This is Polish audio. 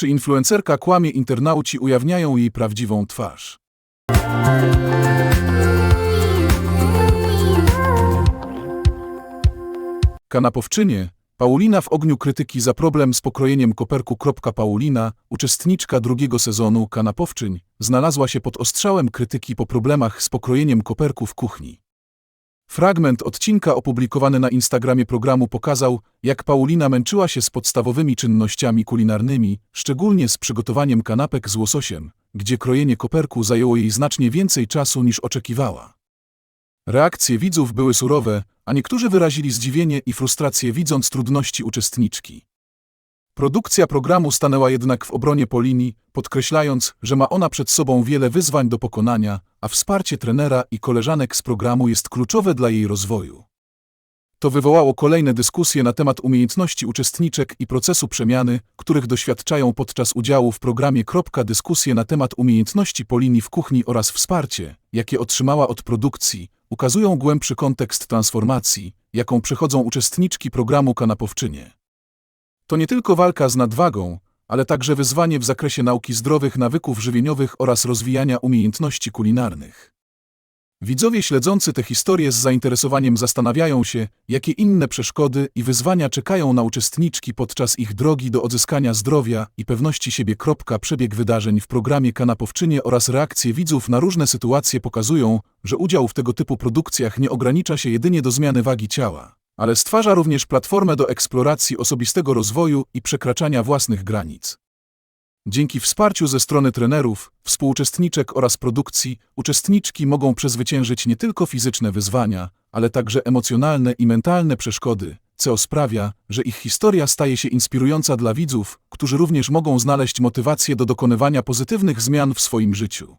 Czy influencerka kłamie, internauci ujawniają jej prawdziwą twarz. Kanapowczynie, Paulina w ogniu krytyki za problem z pokrojeniem koperku. Paulina, uczestniczka drugiego sezonu Kanapowczyń, znalazła się pod ostrzałem krytyki po problemach z pokrojeniem koperku w kuchni. Fragment odcinka opublikowany na Instagramie programu pokazał, jak Paulina męczyła się z podstawowymi czynnościami kulinarnymi, szczególnie z przygotowaniem kanapek z łososiem, gdzie krojenie koperku zajęło jej znacznie więcej czasu niż oczekiwała. Reakcje widzów były surowe, a niektórzy wyrazili zdziwienie i frustrację widząc trudności uczestniczki. Produkcja programu stanęła jednak w obronie Polini, podkreślając, że ma ona przed sobą wiele wyzwań do pokonania, a wsparcie trenera i koleżanek z programu jest kluczowe dla jej rozwoju. To wywołało kolejne dyskusje na temat umiejętności uczestniczek i procesu przemiany, których doświadczają podczas udziału w programie. Dyskusje na temat umiejętności Polini w kuchni oraz wsparcie, jakie otrzymała od produkcji, ukazują głębszy kontekst transformacji, jaką przechodzą uczestniczki programu Kanapowczynie. To nie tylko walka z nadwagą, ale także wyzwanie w zakresie nauki zdrowych nawyków żywieniowych oraz rozwijania umiejętności kulinarnych. Widzowie śledzący tę historię z zainteresowaniem zastanawiają się, jakie inne przeszkody i wyzwania czekają na uczestniczki podczas ich drogi do odzyskania zdrowia i pewności siebie. Przebieg wydarzeń w programie Kanapowczynie oraz reakcje widzów na różne sytuacje pokazują, że udział w tego typu produkcjach nie ogranicza się jedynie do zmiany wagi ciała, ale stwarza również platformę do eksploracji osobistego rozwoju i przekraczania własnych granic. Dzięki wsparciu ze strony trenerów, współuczestniczek oraz produkcji, uczestniczki mogą przezwyciężyć nie tylko fizyczne wyzwania, ale także emocjonalne i mentalne przeszkody, co sprawia, że ich historia staje się inspirująca dla widzów, którzy również mogą znaleźć motywację do dokonywania pozytywnych zmian w swoim życiu.